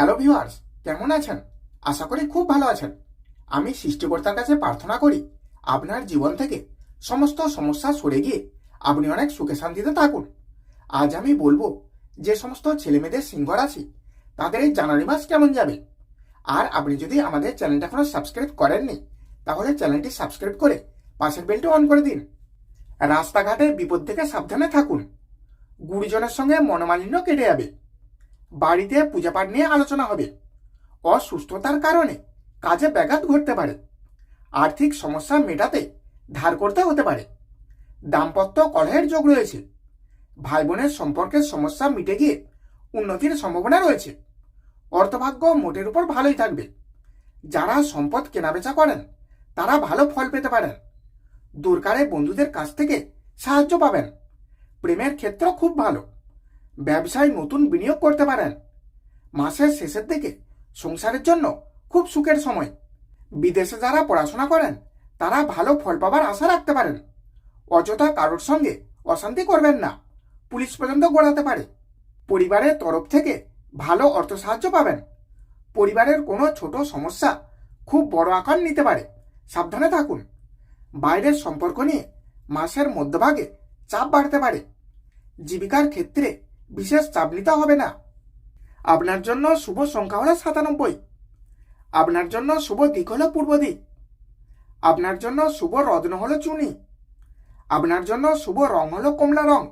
Hello viewers কেমন আছেন? আশা করি খুব ভালো আছেন। আমি সৃষ্টিকর্তার কাছে প্রার্থনা করি, আপনার জীবন থেকে সমস্ত সমস্যা সরে গিয়ে আপনি অনেক সুখে শান্তিতে থাকুন। আজ আমি বলব, যে সমস্ত ছেলেমেয়েদের সিংহ রাশি তাদের এই জানুয়ারি মাস কেমন যাবে? আর আপনি যদি আমাদের চ্যানেলটা এখনও সাবস্ক্রাইব করেননি, তাহলে চ্যানেলটি সাবস্ক্রাইব করে পাশের বেলটি অন করে দিন। রাস্তাঘাটে বিপদ থেকে সাবধানে থাকুন। গুরুজনের সঙ্গে মনোমালিন্য কেটে যাবে। বাড়িতে পূজাপাঠ নিয়ে আলোচনা হবে। অসুস্থতার কারণে কাজে ব্যাঘাত ঘটতে পারে। আর্থিক সমস্যা মেটাতে ধার করতে হতে পারে। দাম্পত্য কলহের যোগ রয়েছে। ভাই বোনের সম্পর্কের সমস্যা মিটে গিয়ে উন্নতির সম্ভাবনা রয়েছে। অর্থভাগ্য মোটের উপর ভালোই থাকবে। যারা সম্পদ কেনাবেচা করেন, তারা ভালো ফল পেতে পারেন। দরকারে বন্ধুদের কাছ থেকে সাহায্য পাবেন। প্রেমের ক্ষেত্র খুব ভালো। ব্যবসায় নতুন বিনিয়োগ করতে পারেন। মাসের শেষের দিকে সংসারের জন্য খুব সুখের সময়। বিদেশে যারা পড়াশোনা করেন, তারা ভালো ফল পাবার আশা রাখতে পারেন। অযথা কারোর সঙ্গে অশান্তি করবেন না। পুলিশ পর্যন্ত গড়াতে পারে। পরিবারের তরফ থেকে ভালো অর্থ সাহায্য পাবেন। পরিবারের কোনো ছোট সমস্যা খুব বড় আকার নিতে পারে। সাবধানে থাকুন। বাইরের সম্পর্ক নিয়ে মাসের মধ্যভাগে চাপ বাড়তে পারে। জীবিকার ক্ষেত্রে বিশেষ চাপ নিতে হবে না। আপনার জন্য শুভ সংখ্যা হলো সাতানব্বই। আপনার জন্য শুভ দিক হলো পূর্ব দিক। আপনার জন্য শুভ রত্ন হলো চুনি। আপনার জন্য শুভ রং হলো কমলা রং।